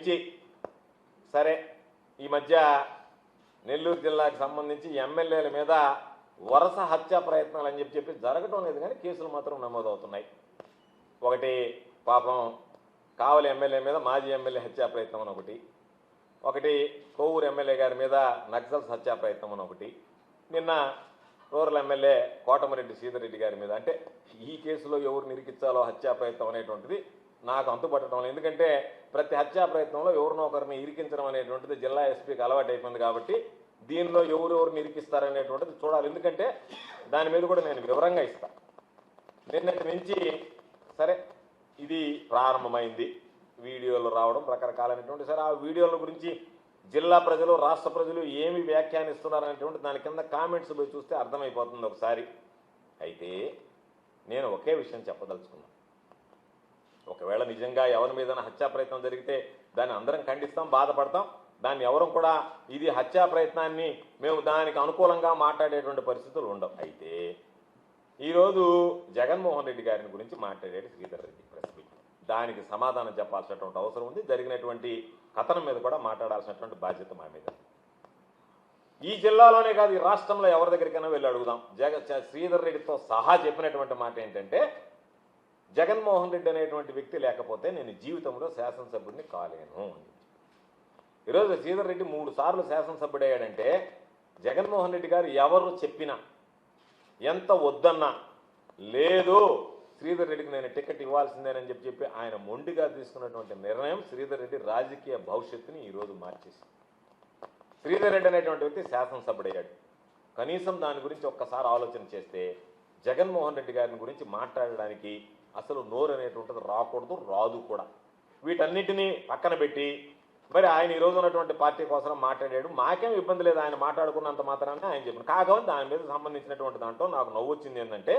పెంచి సరే ఈ మధ్య నెల్లూరు జిల్లాకు సంబంధించి ఎమ్మెల్యేల మీద వరుస హత్యా ప్రయత్నాలు అని చెప్పి చెప్పి జరగటం లేదు కానీ కేసులు మాత్రం నమోదవుతున్నాయి. ఒకటి పాపం కావలి ఎమ్మెల్యే మీద మాజీ ఎమ్మెల్యే హత్యా ప్రయత్నం అని ఒకటి. ఒకటి కోవూరు ఎమ్మెల్యే గారి మీద నక్సల్స్ హత్యా ప్రయత్నం అని ఒకటి. నిన్న రూరల్ ఎమ్మెల్యే కోటమిరెడ్డి సీతారెడ్డి గారి మీద అంటే ఈ కేసులో ఎవరు నిరికించాలో హత్యా ప్రయత్నం అనేటువంటిది నాకు అంతుపట్టడం వల్ల. ఎందుకంటే ప్రతి హత్యా ప్రయత్నంలో ఎవరినో ఒకరిని ఇరికించడం అనేటువంటిది జిల్లా ఎస్పీకి అలవాటు అయిపోయింది కాబట్టి దీనిలో ఎవరెవరిని ఇరికిస్తారనేటువంటిది చూడాలి. ఎందుకంటే దాని మీద కూడా నేను వివరంగా ఇస్తాను నిన్నటి నుంచి సరే ఇది ప్రారంభమైంది. వీడియోలు రావడం రకరకాలైనటువంటి సరే ఆ వీడియోల గురించి జిల్లా ప్రజలు రాష్ట్ర ప్రజలు ఏమి వ్యాఖ్యానిస్తున్నారు అనేటువంటి దాని కింద కామెంట్స్ పోయి చూస్తే అర్థమైపోతుంది ఒకసారి. అయితే నేను ఒకే విషయం చెప్పదలుచుకున్నాను ఒకవేళ నిజంగా ఎవరి మీద హత్యా ప్రయత్నం జరిగితే దాన్ని అందరం ఖండిస్తాం బాధపడతాం. దాన్ని ఎవరు కూడా ఇది హత్యా ప్రయత్నాన్ని మేము దానికి అనుకూలంగా మాట్లాడేటువంటి పరిస్థితులు ఉండవు. అయితే ఈరోజు జగన్మోహన్ రెడ్డి గారిని గురించి మాట్లాడేది శ్రీధర్ రెడ్డి ప్రెస్ మీట్. దానికి సమాధానం చెప్పాల్సినటువంటి అవసరం ఉంది. జరిగినటువంటి కథనం మీద కూడా మాట్లాడాల్సినటువంటి బాధ్యత మా మీద ఈ జిల్లాలోనే కాదు ఈ రాష్ట్రంలో ఎవరి దగ్గరికైనా వెళ్ళి అడుగుదాం. జగ శ్రీధర్ రెడ్డితో సహా చెప్పినటువంటి మాట ఏంటంటే జగన్మోహన్ రెడ్డి అనేటువంటి వ్యక్తి లేకపోతే నేను జీవితంలో శాసనసభ్యుడిని కాలేను ఈరోజు శ్రీధర్ రెడ్డి మూడు సార్లు శాసనసభ్యుడయ్యాడంటే జగన్మోహన్ రెడ్డి గారు ఎవరు చెప్పినా ఎంత వద్దన్నా లేదు శ్రీధర్ రెడ్డికి నేను టికెట్ ఇవ్వాల్సిందేనని చెప్పి చెప్పి ఆయన మొండిగా తీసుకున్నటువంటి నిర్ణయం శ్రీధర్ రెడ్డి రాజకీయ భవిష్యత్తుని ఈరోజు మార్చేసింది. శ్రీధర్ రెడ్డి అనేటువంటి వ్యక్తి శాసనసభ్యుడయ్యాడు కనీసం దాని గురించి ఒక్కసారి ఆలోచన చేస్తే జగన్మోహన్ రెడ్డి గారిని గురించి మాట్లాడడానికి అసలు నోరు అనేటువంటిది రాకూడదు రాదు కూడా. వీటన్నిటినీ పక్కన పెట్టి మరి ఆయన ఈరోజు ఉన్నటువంటి పార్టీ కోసం మాట్లాడాడు. మాకేం ఇబ్బంది లేదు ఆయన మాట్లాడుకున్నంత మాత్రాన్ని ఆయన చెప్పిన కాకపోతే దాని మీద సంబంధించినటువంటి దాంట్లో నాకు నవ్వు వచ్చింది ఏంటంటే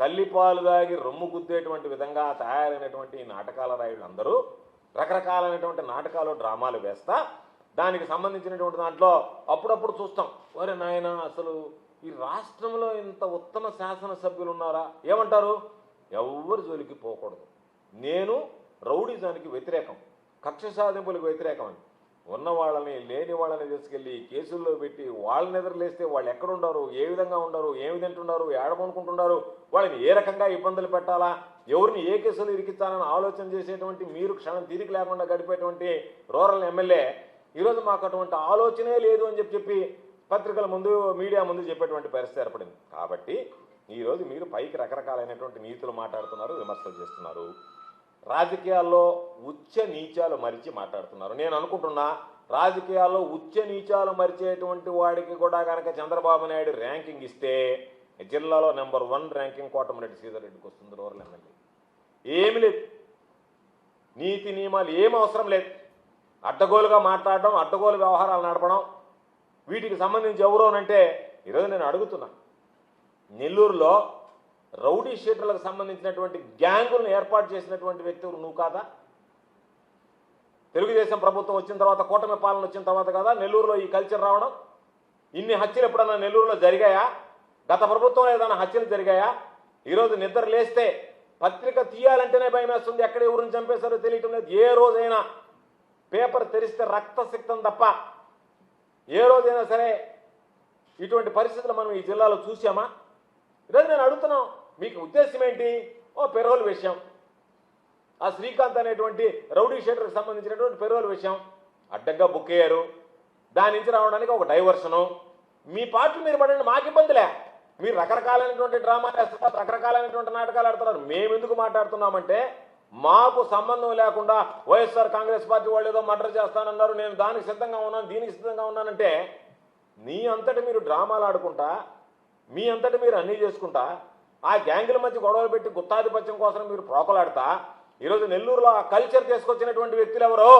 తల్లిపాలు దాగి రొమ్ము గుద్దేటువంటి విధంగా తయారైనటువంటి ఈ నాటకాల రాయుళ్ళందరూ రకరకాలైనటువంటి నాటకాలు డ్రామాలు వేస్తా దానికి సంబంధించినటువంటి దాంట్లో అప్పుడప్పుడు చూస్తాం. ఒరే నాయన అసలు ఈ రాష్ట్రంలో ఇంత ఉత్తమ శాసనసభ్యులు ఉన్నారా? ఏమంటారు? ఎవ్వరి జోలికి పోకూడదు. నేను రౌడీజానికి వ్యతిరేకం కక్ష సాధింపులకు వ్యతిరేకం అని. ఉన్న వాళ్ళని లేని వాళ్ళని తీసుకెళ్ళి కేసుల్లో పెట్టి వాళ్ళని నిద్రలేస్తే వాళ్ళు ఎక్కడుండారు ఏ విధంగా ఉండరు ఏమి తింటున్నారు ఏడమనుకుంటున్నారు వాళ్ళని ఏ రకంగా ఇబ్బందులు పెట్టాలా ఎవరిని ఏ కేసులు ఇరికించాలని ఆలోచన చేసేటువంటి మీరు క్షణం తీరిక లేకుండా గడిపేటువంటి రూరల్ ఎమ్మెల్యే ఈరోజు మాకు అటువంటి ఆలోచనే లేదు అని చెప్పి చెప్పి పత్రికల ముందు మీడియా ముందు చెప్పేటువంటి పరిస్థితి ఏర్పడింది. కాబట్టి ఈరోజు మీరు పైకి రకరకాలైనటువంటి నీతులు మాట్లాడుతున్నారు విమర్శలు చేస్తున్నారు. రాజకీయాల్లో ఉచ్చ నీచాలు మరిచి మాట్లాడుతున్నారు. నేను అనుకుంటున్నా రాజకీయాల్లో ఉచ్చ నీచాలు మరిచేటువంటి వాడికి కూడా కనుక చంద్రబాబు నాయుడు ర్యాంకింగ్ ఇస్తే జిల్లాలో నెంబర్ వన్ ర్యాంకింగ్ కోటమిరెడ్డి సీతారెడ్డికి వస్తుంది రూరల్ ఎమ్మెల్యే. ఏమి లేదు. నీతి నియమాలు ఏం అవసరం లేదు. అడ్డగోలుగా మాట్లాడడం అడ్డగోలు వ్యవహారాలు నడపడం వీటికి సంబంధించి ఎవరు అంటే ఈరోజు నేను అడుగుతున్నా. నెల్లూరులో రౌడీ షీటర్లకు సంబంధించినటువంటి గ్యాంగులను ఏర్పాటు చేసినటువంటి వ్యక్తి నువ్వు కాదా? తెలుగుదేశం ప్రభుత్వం వచ్చిన తర్వాత కూటమి పాలన వచ్చిన తర్వాత కదా? నెల్లూరులో ఈ కల్చర్ రావడం? ఇన్ని హత్యలు ఎప్పుడన్నా నెల్లూరులో జరిగాయా? గత ప్రభుత్వంలో ఏదైనా హత్యలు జరిగాయా? ఈరోజు నిద్ర లేస్తే పత్రిక తీయాలంటేనే భయం వేస్తుంది. ఎక్కడ ఎవరిని చంపేశారో తెలియటం లేదు. ఏ రోజైనా పేపర్ తెరిస్తే రక్తసిక్తం తప్ప ఏ రోజైనా సరే ఇటువంటి పరిస్థితులు మనం ఈ జిల్లాలో చూసామా ఈరోజు నేను అడుగుతున్నాం మీకు ఉద్దేశం ఏంటి? ఓ పెరోల్ విషయం. ఆ శ్రీకాంత్ అనేటువంటి రౌడీ షేటర్కి సంబంధించినటువంటి పెరోల్ విషయం. అడ్డంగా బుక్ అయ్యారు. దాని నుంచి రావడానికి ఒక డైవర్షను. మీ పాటలు మీరు పడండి మాకు ఇబ్బందిలే. మీరు రకరకాలైనటువంటి డ్రామాలు వేస్తున్నారు రకరకాలైనటువంటి నాటకాలు ఆడుతున్నారు. మేము ఎందుకు మాట్లాడుతున్నామంటే మాకు సంబంధం లేకుండా వైఎస్ఆర్ కాంగ్రెస్ పార్టీ వాళ్ళు ఏదో మర్డర్ చేస్తానన్నారు. నేను దానికి సిద్ధంగా ఉన్నాను దీనికి సిద్ధంగా ఉన్నానంటే నీ అంతటి మీరు డ్రామాలు ఆడుకుంటా మీ అంతటి మీరు అన్నీ చేసుకుంటా ఆ గ్యాంగుల మధ్య గొడవలు పెట్టి గుత్తాధిపత్యం కోసం మీరు ప్రోకలాడతా ఈరోజు నెల్లూరులో ఆ కల్చర్ తీసుకొచ్చినటువంటి వ్యక్తులు ఎవరు?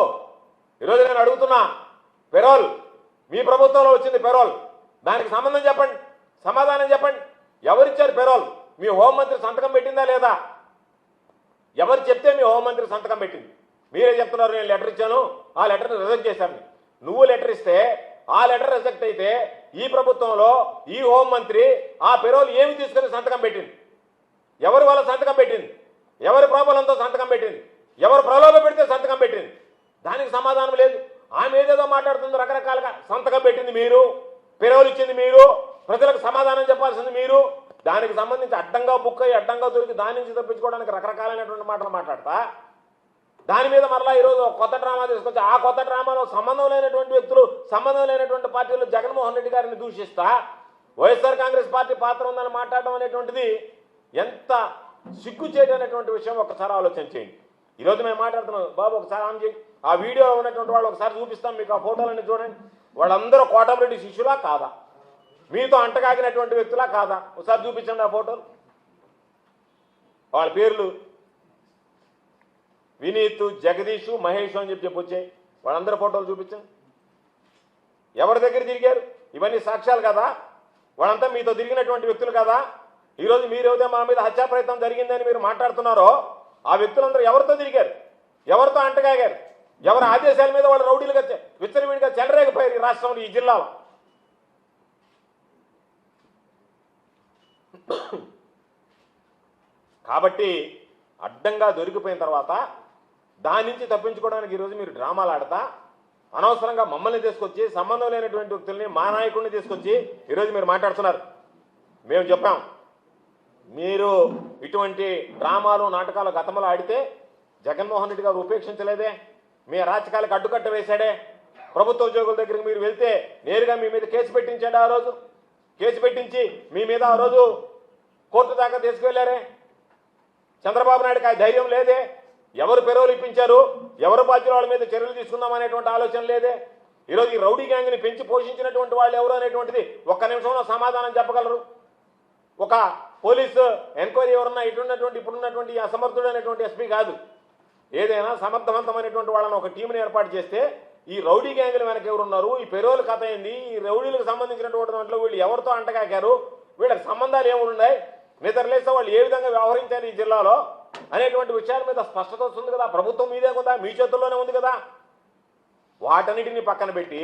ఈరోజు నేను అడుగుతున్నా పెరోల్ మీ ప్రభుత్వంలో వచ్చింది పెరోల్. దానికి సంబంధం చెప్పండి సమాధానం చెప్పండి. ఎవరిచ్చారు పెరోల్? మీ హోంమంత్రి సంతకం పెట్టిందా లేదా? ఎవరు చెప్తే మీ హోంమంత్రి సంతకం పెట్టింది? మీరే చెప్తున్నారు నేను లెటర్ ఇచ్చాను ఆ లెటర్ని రిజెక్ట్ చేశాను. నువ్వు లెటర్ ఇస్తే ఆ లెటర్ రిజెక్ట్ అయితే ఈ ప్రభుత్వంలో ఈ హోంమంత్రి ఆ పెరోలు ఏమి తీసుకుని సంతకం పెట్టింది? ఎవరి వల్ల సంతకం పెట్టింది? ఎవరి ప్రాబలంతో సంతకం పెట్టింది? ఎవరు ప్రలోభ పెడితే సంతకం పెట్టింది? దానికి సమాధానం లేదు. ఆమె ఏదేదో మాట్లాడుతుంది రకరకాలుగా సంతకం పెట్టింది మీరు పెరవులు ఇచ్చింది మీరు ప్రజలకు సమాధానం చెప్పాల్సింది మీరు. దానికి సంబంధించి అడ్డంగా బుక్ అయ్యి అడ్డంగా దొరికి దాని నుంచి తప్పించుకోవడానికి రకరకాలైనటువంటి మాటలు మాట్లాడతా. దాని మీద మరలా ఈరోజు కొత్త డ్రామా తీసుకొచ్చి ఆ కొత్త డ్రామాలో సంబంధం లేనటువంటి వ్యక్తులు సంబంధం లేనటువంటి పార్టీలు జగన్మోహన్ రెడ్డి గారిని దూషిస్తా వైఎస్ఆర్ కాంగ్రెస్ పార్టీ పాత్ర ఉందని మాట్లాడడం అనేటువంటిది ఎంత సిగ్గు అనేటువంటి విషయం ఒకసారి ఆలోచన చేయండి. ఈరోజు మేము మాట్లాడుతున్నాం బాబు ఒకసారి ఆమె చేయండి ఆ వీడియోలో ఉన్నటువంటి వాళ్ళు ఒకసారి చూపిస్తాం మీకు ఆ ఫోటోలన్నీ చూడండి. వాళ్ళందరూ కోటమిరెడ్డి శిష్యులా కాదా? మీతో అంటగాగినటువంటి వ్యక్తులా కాదా? ఒకసారి చూపించండి ఆ ఫోటోలు. వాళ్ళ పేర్లు వినీత్ జగదీష్ మహేష్ అని చెప్పి చెప్పి వచ్చాయి వాళ్ళందరి ఫోటోలు చూపించండి. ఎవరి దగ్గర తిరిగారు? ఇవన్నీ సాక్ష్యాలు కదా? వాళ్ళంతా మీతో తిరిగినటువంటి వ్యక్తులు కదా? ఈరోజు మీరేదో మా మీద హత్యా ప్రయత్నం జరిగిందని మీరు మాట్లాడుతున్నారో ఆ వ్యక్తులందరూ ఎవరితో తిరిగారు? ఎవరితో అంటగాగారు? ఎవరి ఆదేశాల మీద వాళ్ళు రౌడీలుగా చె- విచ్చలవిడిగా చెలరేగిపోయారు ఈ రాష్ట్రంలో ఈ జిల్లాలో? కాబట్టి అడ్డంగా దొరికిపోయిన తర్వాత దాని నుంచి తప్పించుకోవడానికి ఈరోజు మీరు డ్రామాలు ఆడతా అనవసరంగా మమ్మల్ని తీసుకొచ్చి సంబంధం లేనటువంటి వ్యక్తుల్ని మా నాయకుడిని తీసుకొచ్చి ఈరోజు మీరు మాట్లాడుతున్నారు. మేము చెప్పాం మీరు ఇటువంటి డ్రామాలు నాటకాలు గతంలో ఆడితే జగన్మోహన్ రెడ్డి గారు ఉపేక్షించలేదే మీ రాజకాలకు అడ్డుకట్ట వేశాడే ప్రభుత్వ ఉద్యోగుల దగ్గరికి మీరు వెళ్తే నేరుగా మీ మీద కేసు పెట్టించాడు ఆ రోజు? కేసు పెట్టించి మీ మీద ఆ రోజు కోర్టు దాకా తీసుకువెళ్ళారే చంద్రబాబు నాయుడుకి ఆ ధైర్యం లేదే? ఎవరు పెరవులు ఇప్పించారు ఎవరు బాధ్యుల వాళ్ళ మీద చర్యలు తీసుకుందాం అనేటువంటి ఆలోచన లేదే? ఈరోజు ఈ రౌడీ గ్యాంగ్ని పెంచి పోషించినటువంటి వాళ్ళు ఎవరు అనేటువంటిది ఒక్క నిమిషంలో సమాధానం చెప్పగలరు? ఒక పోలీసు ఎంక్వైరీ ఎవరన్నా ఇటున్నటువంటి ఇప్పుడున్నటువంటి అసమర్థుడు అసమర్థుడైనటువంటి ఎస్పీ కాదు. ఏదైనా సమర్థవంతమైనటువంటి వాళ్ళని ఒక టీంని ఏర్పాటు చేస్తే ఈ రౌడీ గ్యాంగులు వెనక ఎవరున్నారు? ఈ పెరోలు కథ ఏంది? ఈ రౌడీలకు సంబంధించినటువంటి దాంట్లో వీళ్ళు ఎవరితో అంటకాకారు వీళ్ళకి సంబంధాలు ఏమున్నాయి? నిద్రలేస్తే వాళ్ళు ఏ విధంగా వ్యవహరించారు ఈ జిల్లాలో? అనేటువంటి విషయాల మీద స్పష్టత వస్తుంది కదా. ప్రభుత్వం మీదే ఉందా? మీ చేతుల్లోనే ఉంది కదా. వాటన్నిటిని పక్కన పెట్టి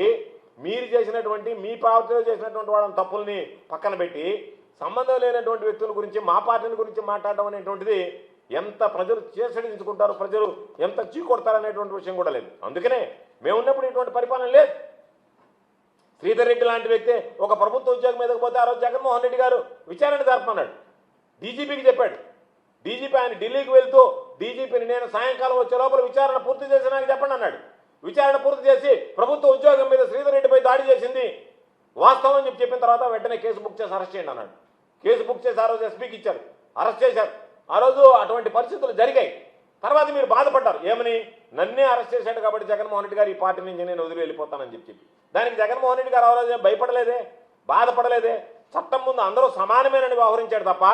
మీరు చేసినటువంటి మీ పార్టీలో చేసినటువంటి వాళ్ళని తప్పుల్ని పక్కన పెట్టి సంబంధం లేనటువంటి వ్యక్తుల గురించి మా పార్టీని గురించి మాట్లాడడం అనేటువంటిది ఎంత ప్రజలు చేసడించుకుంటారు ప్రజలు ఎంత చీకొడతారు అనేటువంటి విషయం కూడా లేదు. అందుకనే మేము ఉన్నప్పుడు ఇటువంటి పరిపాలన లేదు. శ్రీధర్ రెడ్డి లాంటి వ్యక్తి ఒక ప్రభుత్వ ఉద్యోగం మీదకి పోతే ఆ రోజు జగన్మోహన్ రెడ్డి గారు విచారణ జరపమన్నాడు డీజీపీకి చెప్పాడు. డీజీపీ ఆయన ఢిల్లీకి వెళ్తూ డీజీపీని నేను సాయంకాలం వచ్చే లోపల విచారణ పూర్తి చేసి నాకు చెప్పండి అన్నాడు. విచారణ పూర్తి చేసి ప్రభుత్వ ఉద్యోగం మీద శ్రీధర్ రెడ్డిపై దాడి చేసింది. వాస్తవం అని చెప్పి చెప్పిన తర్వాత వెంటనే కేసు బుక్ చేసి అరెస్ట్ చేయండి అన్నాడు. కేసు బుక్ చేసి ఆ రోజు ఎస్పీకి ఇచ్చారు. అరెస్ట్ చేశారు. ఆ రోజు అటువంటి పరిస్థితులు జరిగాయి. తర్వాత మీరు బాధపడ్డారు. ఏమని? నన్నే అరెస్ట్ చేశాడు కాబట్టి జగన్మోహన్ రెడ్డి గారు ఈ పార్టీ నుంచి నేను వదిలి వెళ్ళిపోతానని చెప్పి చెప్పి. దానికి జగన్మోహన్ రెడ్డి గారు ఆ రోజు భయపడలేదే? బాధపడలేదే? చట్టం ముందు అందరూ సమానమేనని వ్యవహరించాడు తప్ప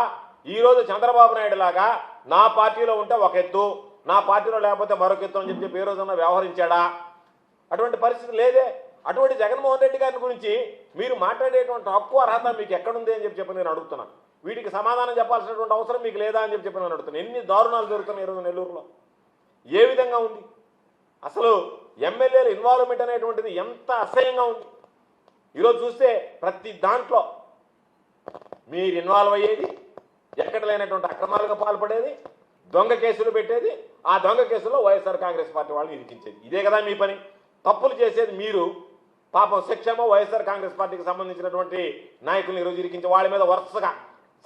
ఈరోజు చంద్రబాబు నాయుడు లాగా నా పార్టీలో ఉంటే ఒక ఎత్తు నా పార్టీలో లేకపోతే మరొక ఎత్తు అని చెప్పి చెప్పి ఏ రోజున వ్యవహరించాడా? అటువంటి పరిస్థితి లేదే. అటువంటి జగన్మోహన్ రెడ్డి గారి గురించి మీరు మాట్లాడేటువంటి హక్కు అర్హత మీకు ఎక్కడుంది అని చెప్పి చెప్పి నేను అడుగుతున్నాను. వీటికి సమాధానం చెప్పాల్సినటువంటి అవసరం మీకు లేదా అని చెప్పి చెప్పి నేను అడుగుతున్నాను. ఎన్ని దారుణాలు జరుగుతున్నాయి ఈరోజు నెల్లూరులో? ఏ విధంగా ఉంది? అసలు ఎమ్మెల్యేల ఇన్వాల్వ్మెంట్ అనేటువంటిది ఎంత అసహ్యంగా ఉంది? ఈరోజు చూస్తే ప్రతి దాంట్లో మీరు ఇన్వాల్వ్ అయ్యేది ఎక్కడ లేనటువంటి అక్రమాలకు పాల్పడేది దొంగ కేసులు పెట్టేది ఆ దొంగ కేసులో వైఎస్ఆర్ కాంగ్రెస్ పార్టీ వాళ్ళు ఇరికించేది. ఇదే కదా మీ పని. తప్పులు చేసేది మీరు. పాపం శిక్షమో వైఎస్ఆర్ కాంగ్రెస్ పార్టీకి సంబంధించినటువంటి నాయకుల్ని ఈరోజు ఇరికించే వాళ్ళ మీద వరుసగా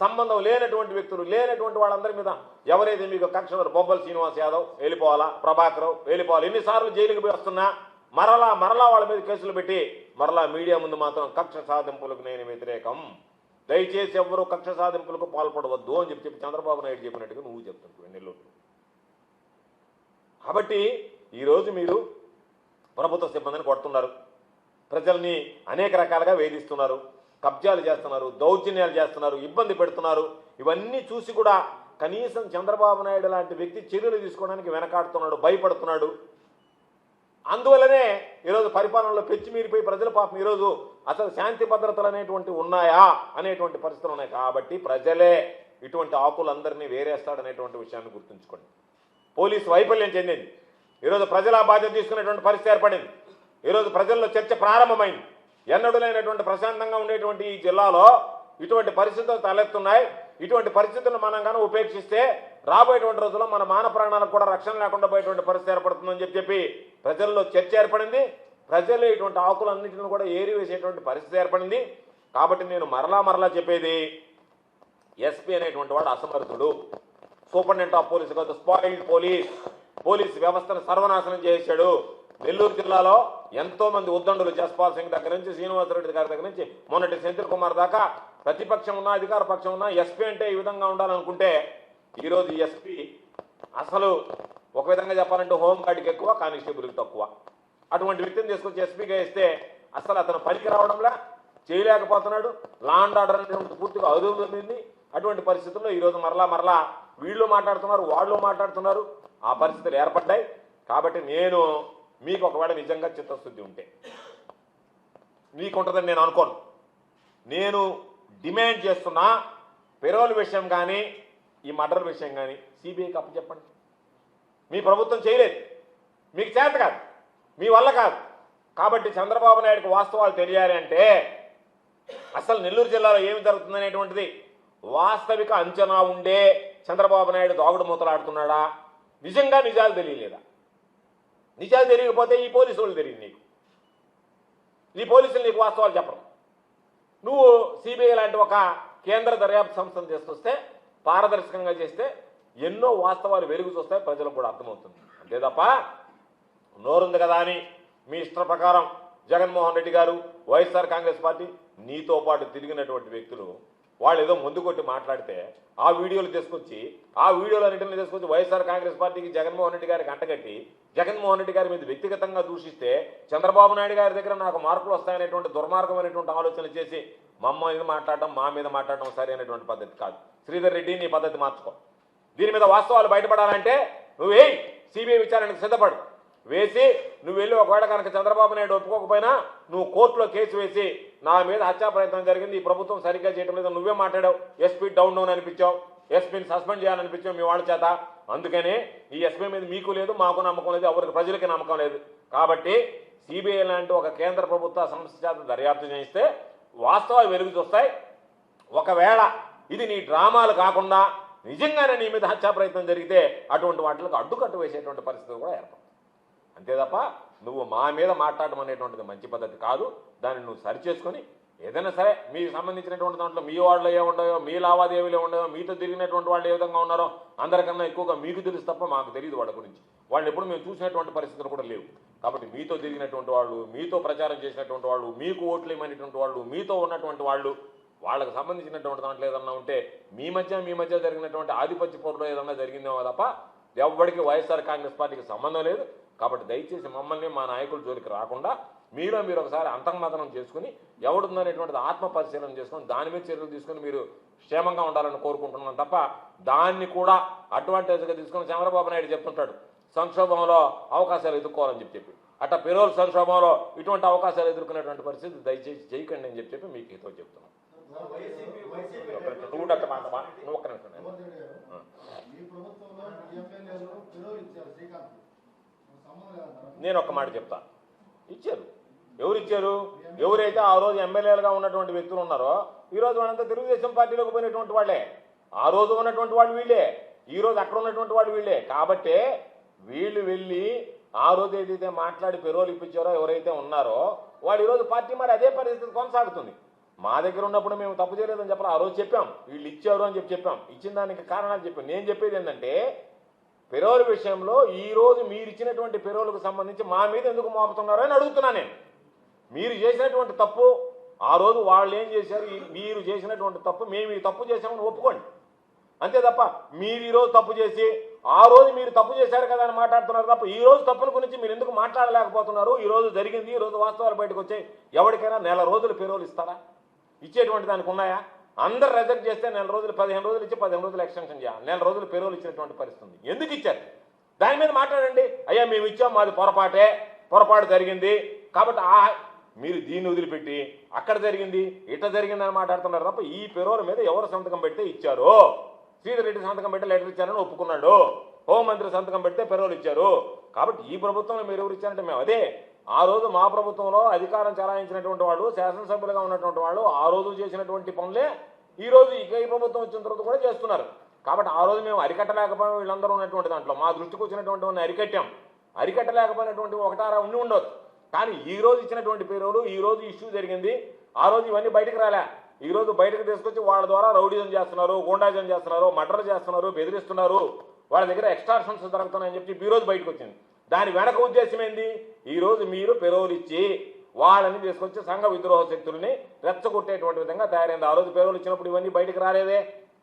సంబంధం లేనటువంటి వ్యక్తులు లేనటువంటి వాళ్ళందరి మీద ఎవరైతే మీకు కక్షలు బొబ్బల్ శ్రీనివాస్ యాదవ్ వెళ్ళిపోవాలా ప్రభాకర్ వెళ్ళిపోవాలి ఎన్నిసార్లు జైలుకి పోయి వస్తున్నా మరలా మరలా వాళ్ళ మీద కేసులు పెట్టి మరలా మీడియా ముందు మాత్రం కక్ష సాధింపులకు నేను వ్యతిరేకం. దయచేసి ఎవరు కక్ష సాధింపులకు పాల్పడవద్దు అని చెప్పి చెప్పి చంద్రబాబు నాయుడు చెప్పినట్టుగా నువ్వు చెప్తున్నావు నెల్లూరు కాబట్టి ఈరోజు మీరు ప్రభుత్వ సిబ్బందిని కొడుతున్నారు. ప్రజల్ని అనేక రకాలుగా వేధిస్తున్నారు. కబ్జాలు చేస్తున్నారు దౌర్జన్యాలు చేస్తున్నారు ఇబ్బంది పెడుతున్నారు. ఇవన్నీ చూసి కూడా కనీసం చంద్రబాబు నాయుడు లాంటి వ్యక్తి చర్యలు తీసుకోవడానికి వెనకాడుతున్నాడు భయపడుతున్నాడు. అందువల్లనే ఈరోజు పరిపాలనలో పెచ్చిమీరిపోయి ప్రజల పాపం ఈరోజు అసలు శాంతి భద్రతలు అనేటువంటి ఉన్నాయా అనేటువంటి పరిస్థితులు ఉన్నాయి. కాబట్టి ప్రజలే ఇటువంటి ఆకులందరినీ వేరేస్తాడనేటువంటి విషయాన్ని గుర్తుంచుకోండి. పోలీసు వైఫల్యం చెందింది. ఈరోజు ప్రజల బాధ్యత తీసుకునేటువంటి పరిస్థితి ఏర్పడింది. ఈరోజు ప్రజల్లో చర్చ ప్రారంభమైంది. ఎన్నడూ లేనటువంటి ప్రశాంతంగా ఉండేటువంటి ఈ జిల్లాలో ఇటువంటి పరిస్థితులు తలెత్తున్నాయి. ఇటువంటి పరిస్థితులను మనం కానీ ఉపేక్షిస్తే రాబోయేటువంటి రోజుల్లో మన మాన ప్రాణాలకు కూడా రక్షణ లేకుండా పోయేటువంటి పరిస్థితి ఏర్పడుతుందని చెప్పి చెప్పి ప్రజల్లో చర్చ ఏర్పడింది. ప్రజలు ఇటువంటి ఆకులన్నింటిని కూడా ఏరివేసేటువంటి పరిస్థితి ఏర్పడింది. కాబట్టి నేను మరలా మరలా చెప్పేది ఎస్పీ అనేటువంటి వాడు అసమర్థుడు. సూపరింటెండెంట్ ఆఫ్ పోలీస్ కాదు స్పాయిల్డ్ పోలీస్ పోలీస్ వ్యవస్థను సర్వనాశనం చేశాడు. నెల్లూరు జిల్లాలో ఎంతో మంది ఉద్దండులు జస్పాల్ సింగ్ దగ్గర నుంచి శ్రీనివాసరెడ్డి గారి దగ్గర నుంచి మొన్నటి సెంతిల్ కుమార్ దాకా ప్రతిపక్షం ఉన్నా అధికార పక్షం ఉన్నా ఎస్పీ అంటే ఈ విధంగా ఉండాలనుకుంటే ఈరోజు ఎస్పీ అసలు ఒక విధంగా చెప్పాలంటే హోంగార్డ్కి ఎక్కువ కానిస్టేబుల్కి తక్కువ. అటువంటి వ్యక్తిని తీసుకొచ్చి ఎస్పీగా ఇస్తే అసలు అతను పనికి రావడంలా చేయలేకపోతున్నాడు. లా అండ్ ఆర్డర్ అనేటువంటి పూర్తిగా అదుపుంది అటువంటి పరిస్థితుల్లో ఈరోజు మరలా మరలా వీళ్ళు మాట్లాడుతున్నారు వాళ్ళు మాట్లాడుతున్నారు. ఆ పరిస్థితులు ఏర్పడ్డాయి. కాబట్టి నేను మీకు ఒకవేళ నిజంగా చిత్తశుద్ధి ఉంటే. మీకుంటుందని నేను అనుకోను. నేను డిమాండ్ చేస్తున్న పెరోల్ విషయం కానీ ఈ మర్డర్ విషయం కానీ సిబిఐకి అప్పచెప్పండి. మీ ప్రభుత్వం చేయలేదు. మీకు చేత కాదు. మీ వల్ల కాదు. కాబట్టి చంద్రబాబు నాయుడుకి వాస్తవాలు తెలియాలి అంటే అసలు నెల్లూరు జిల్లాలో ఏమి జరుగుతుందనేటువంటిది వాస్తవిక అంచనా ఉండే చంద్రబాబు నాయుడు దాగుడు మూతలాడుతున్నాడా నిజంగా నిజాలు తెలియలేదా? నిజాలు తెలియకపోతే ఈ పోలీసు వాళ్ళు తెలియదు నీకు. ఈ పోలీసులు నీకు వాస్తవాలు చెప్పరు. నువ్వు సిబిఐ లాంటి ఒక కేంద్ర దర్యాప్తు సంస్థను తీసుకొస్తే పారదర్శకంగా చేస్తే ఎన్నో వాస్తవాలు వెలుగు చూస్తాయి ప్రజలకు కూడా అర్థమవుతుంది. అంతే తప్ప నోరుంది కదా అని మీ ఇష్ట ప్రకారం జగన్మోహన్ రెడ్డి గారు వైఎస్ఆర్ కాంగ్రెస్ పార్టీ నీతో పాటు తిరిగినటువంటి వ్యక్తులు వాళ్ళు ఏదో ముందు కొట్టి మాట్లాడితే ఆ వీడియోలు తీసుకొచ్చి ఆ వీడియోలు అన్నింటిని తీసుకొచ్చి వైఎస్ఆర్ కాంగ్రెస్ పార్టీకి జగన్మోహన్ రెడ్డి గారికి అంటగట్టి జగన్మోహన్ రెడ్డి గారి మీద వ్యక్తిగతంగా దూషిస్తే చంద్రబాబు నాయుడు గారి దగ్గర నాకు మార్కులు వస్తాయనేటువంటి దుర్మార్గమైనటువంటి ఆలోచన చేసి మమ్మ మీద మాట్లాడటం మా మీద మాట్లాడటం సరైనటువంటి పద్ధతి కాదు. శ్రీధర్ రెడ్డి నీ పద్ధతి మార్చుకో. దీని మీద వాస్తవాలు బయటపడాలంటే నువ్వే సిబిఐ విచారణకు సిద్ధపడు. వేసి నువ్వు వెళ్ళి ఒకవేళ కనుక చంద్రబాబు నాయుడు ఒప్పుకోకపోయినా నువ్వు కోర్టులో కేసు వేసి నా మీద హత్యా ప్రయత్నం జరిగింది ఈ ప్రభుత్వం సరిగ్గా చేయడం లేదు నువ్వే మాట్లాడావు. ఎస్పీ డౌన్ డౌన్ అనిపించావు. ఎస్పీని సస్పెండ్ చేయాలనిపించావు మీ వాళ్ళ చేత. అందుకనే ఈ ఎస్పీ మీద మీకు లేదు మాకు నమ్మకం లేదు ఎవరికి ప్రజలకి నమ్మకం లేదు. కాబట్టి సిబిఐ లాంటి ఒక కేంద్ర ప్రభుత్వ సంస్థ చేత దర్యాప్తు చేయిస్తే వాస్తవాలు వెలుగు చూస్తాయి. ఒకవేళ ఇది నీ డ్రామాలు కాకుండా నిజంగానే నీ మీద హత్యా ప్రయత్నం జరిగితే అటువంటి వాటికి అడ్డుకట్టు వేసేటువంటి పరిస్థితి కూడా ఏర్పడుతుంది అంతే తప్ప నువ్వు మా మీద మాట్లాడడం అనేటువంటిది మంచి పద్ధతి కాదు. దాన్ని నువ్వు సరిచేసుకొని ఏదైనా సరే మీకు సంబంధించినటువంటి దాంట్లో మీ వాళ్ళు ఏ ఉండయో మీ లావాదేవీలు ఉండయో మీతో తిరిగినటువంటి వాళ్ళు ఏ విధంగా ఉన్నారో అందరికన్నా ఎక్కువగా మీకు తెలుసు తప్ప మాకు తెలియదు వాళ్ళ గురించి. వాళ్ళు ఎప్పుడు మేము చూసినటువంటి పరిస్థితులు కూడా లేవు. కాబట్టి మీతో తిరిగినటువంటి వాళ్ళు మీతో ప్రచారం చేసినటువంటి వాళ్ళు మీకు ఓట్లు వాళ్ళు మీతో ఉన్నటువంటి వాళ్ళు వాళ్ళకు సంబంధించినటువంటి దాంట్లో ఏదన్నా ఉంటే మీ మధ్య మీ మధ్య జరిగినటువంటి ఆధిపత్య పోరులో ఏదన్నా జరిగిందేమో తప్ప ఎవరికి వైఎస్ఆర్ కాంగ్రెస్ పార్టీకి సంబంధం లేదు. కాబట్టి దయచేసి మమ్మల్ని మా నాయకుల జోలికి రాకుండా మీలో మీరు ఒకసారి అంతర్మతనం చేసుకుని ఎవడుందనేటువంటిది ఆత్మ పరిశీలన చేసుకుని దాని మీద చర్యలు తీసుకుని మీరు క్షేమంగా ఉండాలని కోరుకుంటున్నాను తప్ప దాన్ని కూడా అడ్వాంటేజ్గా తీసుకుని చంద్రబాబు నాయుడు చెప్తుంటాడు సంక్షోభంలో అవకాశాలు ఎదుర్కోవాలని చెప్పి చెప్పి. అట్లా పెరోల్ సంక్షోభంలో ఇటువంటి అవకాశాలు ఎదుర్కొనేటువంటి పరిస్థితి దయచేసి చేయకండి అని చెప్పి చెప్పి మీకు హితో చెప్తున్నాను నువ్వు ఒక్క నిమిషం నేను. ఆ. ఈ ప్రభుత్వంలో ఈ ఎమ్మెల్యేలు పిలువ ఇచ్చారు శ్రీకాంత్ సంబంధం లేదంటారా నేను ఒక మాట చెప్తా. ఇచ్చారు. ఎవరు ఇచ్చారు ఎవరైతే ఆ రోజు ఎమ్మెల్యేలుగా ఉన్నటువంటి వ్యక్తులు ఉన్నారో ఈ రోజు వాళ్ళంతా తెలుగుదేశం పార్టీలోకి పోయినటువంటి వాళ్ళే. ఆ రోజు ఉన్నటువంటి వాళ్ళు వీళ్ళే. ఈ రోజు అక్కడ ఉన్నటువంటి వాళ్ళు వీళ్ళే. కాబట్టే వీళ్ళు వెళ్ళి ఆ రోజు ఏదైతే మాట్లాడి పెరోలు ఇప్పించారో ఎవరైతే ఉన్నారో వాళ్ళు ఈరోజు పార్టీ మరి అదే పరిస్థితి కొనసాగుతుంది. మా దగ్గర ఉన్నప్పుడు మేము తప్పు చేయలేదని చెప్పాలి. ఆ రోజు చెప్పాం. వీళ్ళు ఇచ్చారు అని చెప్పి చెప్పాం. ఇచ్చిన దానికి కారణాలు చెప్పాం. నేను చెప్పేది ఏంటంటే పెరోల్ విషయంలో ఈరోజు మీరు ఇచ్చినటువంటి పెరోలకు సంబంధించి మా మీద ఎందుకు మోపుతున్నారు అని అడుగుతున్నా నేను. మీరు చేసినటువంటి తప్పు ఆ రోజు వాళ్ళు ఏం చేశారు? మీరు చేసినటువంటి తప్పు మేము ఈ తప్పు చేసామని ఒప్పుకోండి. అంతే తప్ప మీరు ఈ రోజు తప్పు చేసి ఆ రోజు మీరు తప్పు చేశారు కదా అని మాట్లాడుతున్నారు తప్ప ఈ రోజు తప్పుల గురించి మీరు ఎందుకు మాట్లాడలేకపోతున్నారు? ఈ రోజు జరిగింది ఈ రోజు వాస్తవాలు బయటకు వచ్చాయి. ఎవరికైనా నెల రోజులు పెరోలు ఇస్తారా? ఇచ్చేటువంటి దానికి ఉన్నాయా? అందరు రిజెక్ట్ చేస్తే నెల రోజులు పదిహేను రోజులు ఇచ్చి పదిహేను రోజులు ఎక్స్టెన్షన్ చేయాలి. నెల రోజులు పెరోలు ఇచ్చినటువంటి పరిస్థితి ఎందుకు ఇచ్చారు? దాని మీద మాట్లాడండి. అయ్యా మేము ఇచ్చాం మాది పొరపాటే. పొరపాటు జరిగింది. కాబట్టి ఆ మీరు దీన్ని వదిలిపెట్టి అక్కడ జరిగింది ఇట్లా జరిగిందని మాట్లాడుతున్నారు తప్ప ఈ పెరోల మీద ఎవరు సంతకం పెడితే ఇచ్చారు? శ్రీధర్ రెడ్డి సంతకం పెట్టి లెటర్ ఇచ్చారని ఒప్పుకున్నాడు. హోంమంత్రి సంతకం పెడితే పెరోలు ఇచ్చారు. కాబట్టి ఈ ప్రభుత్వంలో మీరు ఎవరు ఇచ్చారంటే మేము అదే. ఆ రోజు మా ప్రభుత్వంలో అధికారం చలాయించినటువంటి వాళ్ళు శాసనసభ్యులుగా ఉన్నటువంటి వాళ్ళు ఆ రోజు చేసినటువంటి పనులే ఈ రోజు ఇక ఈ ప్రభుత్వం వచ్చిన తర్వాత కూడా చేస్తున్నారు. కాబట్టి ఆ రోజు మేము అరికట్టలేకపోయాం వీళ్ళందరూ ఉన్నటువంటి దాంట్లో. మా దృష్టికి వచ్చినటువంటి వాడిని అరికట్టాం. అరికట్టలేకపోయినటువంటి ఒకటారా ఉండి ఉండొచ్చు. కానీ ఈ రోజు ఇచ్చినటువంటి పేరులు ఈ రోజు ఇష్యూ జరిగింది. ఆ రోజు ఇవన్నీ బయటకు రాలే. ఈ రోజు బయటకు తీసుకొచ్చి వాళ్ళ ద్వారా రౌడీజం చేస్తున్నారు గూండాజం చేస్తున్నారు మర్డర్ చేస్తున్నారు బెదిరిస్తున్నారు. వాళ్ళ దగ్గర ఎక్స్ట్రాక్షన్స్ జరుగుతున్నాయని చెప్పి ఈ రోజు బయటకు వచ్చింది. దాని వెనక ఉద్దేశం ఏంది? ఈ రోజు మీరు పెరోలు వాళ్ళని తీసుకొచ్చి సంఘ విద్రోహ శక్తుల్ని రెచ్చగొట్టేటువంటి విధంగా తయారైంది. ఆ రోజు పేరోలు ఇచ్చినప్పుడు ఇవన్నీ బయటకు రాలేదే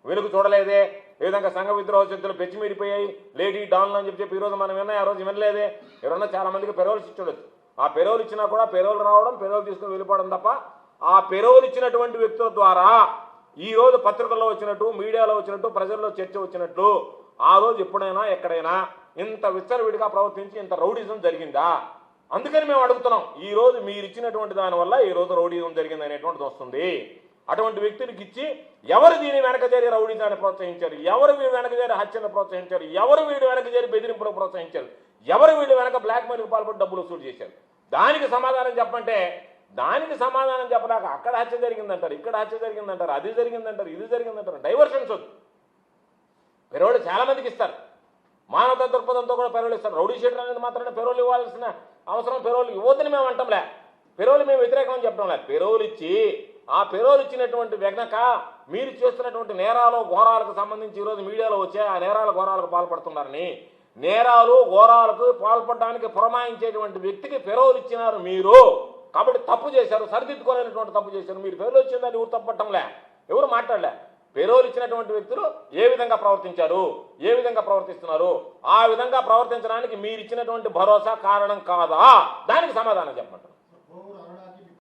వెలుగు చూడలేదే. ఏ విధంగా సంఘ విద్రోహ శక్తులు పెచ్చిమీడిపోయాయి లేడీ డాన్లు అని చెప్పి ఈరోజు మనం విన్నాయి ఆ రోజు వినలేదే. ఎవరన్నా చాలా మందికి పెరోల్స్ ఇచ్చుండొచ్చు ఆ పెరోలు ఇచ్చినా కూడా పెరోలు రావడం పెరోలు తీసుకుని వెళ్ళిపోవడం తప్ప ఆ పెరోలు ఇచ్చినటువంటి వ్యక్తుల ద్వారా ఈ రోజు పత్రికల్లో వచ్చినట్టు మీడియాలో వచ్చినట్టు ప్రజల్లో చర్చ వచ్చినట్లు ఆ రోజు ఎప్పుడైనా ఎక్కడైనా ఇంత విచ్చలవిడిగా ప్రవర్తించి ఇంత రౌడిజం జరిగిందా? అందుకని మేము అడుగుతున్నాం. ఈ రోజు మీరు ఇచ్చినటువంటి దానివల్ల ఈరోజు రోజు రౌడీజం జరిగింది అనేటువంటిది వస్తుంది. అటువంటి వ్యక్తులకు ఇచ్చి ఎవరు దీని వెనక చేరి రౌడీజాన్ని ప్రోత్సహించారు? ఎవరు వీడు వెనక చేరి హత్యను ప్రోత్సహించారు? ఎవరు వీడు వెనక చేరి బెదిరింపులకు ప్రోత్సహించారు? ఎవరు వీళ్ళు వెనక బ్లాక్ మెయిల్కి పాల్పడి డబ్బులు వసూలు చేశారు? దానికి సమాధానం చెప్పంటే దానికి సమాధానం చెప్పలేక అక్కడ హత్య జరిగిందంటారు ఇక్కడ హత్య జరిగిందంటారు అది జరిగిందంటారు ఇది జరిగిందంటారు. డైవర్షన్స్ వద్దు. పెరోళ్ళు చాలా మందికి ఇస్తారు. మానవత దృక్పథంతో కూడా పెరోలు ఇస్తారు. రౌడీ షీటర్ అనేది మాత్రమే పెరోలు ఇవ్వాల్సిన అవసరం పెరోలు ఇవ్వద్దని మేము అంటాంలే. పెరోలు మేము వ్యతిరేకం అని చెప్పడంలే. పెరోలు ఇచ్చి ఆ పెరోలు ఇచ్చినటువంటి వెనక మీరు చేస్తున్నటువంటి నేరాలు ఘోరాలకు సంబంధించి ఈరోజు మీడియాలో వచ్చే ఆ నేరాల ఘోరాలకు పాల్పడుతున్నారని. నేరాలు ఘోరాలకు పాల్పడడానికి పురమాయించేటువంటి వ్యక్తికి పెరోలు ఇచ్చినారు మీరు. కాబట్టి తప్పు చేశారు సరిదిద్దుకోలేనటువంటి తప్పు చేశారు. మీరు పెరోలు వచ్చిందని ఎవరు తప్పట్టంలే ఎవరు మాట్లాడలే. పెరోలు ఇచ్చినటువంటి వ్యక్తులు ఏ విధంగా ప్రవర్తించారు? ఏ విధంగా ప్రవర్తిస్తున్నారు? ఆ విధంగా ప్రవర్తించడానికి మీరు ఇచ్చినటువంటి భరోసా కారణం కాదా? దానికి సమాధానం చెప్పమంటారు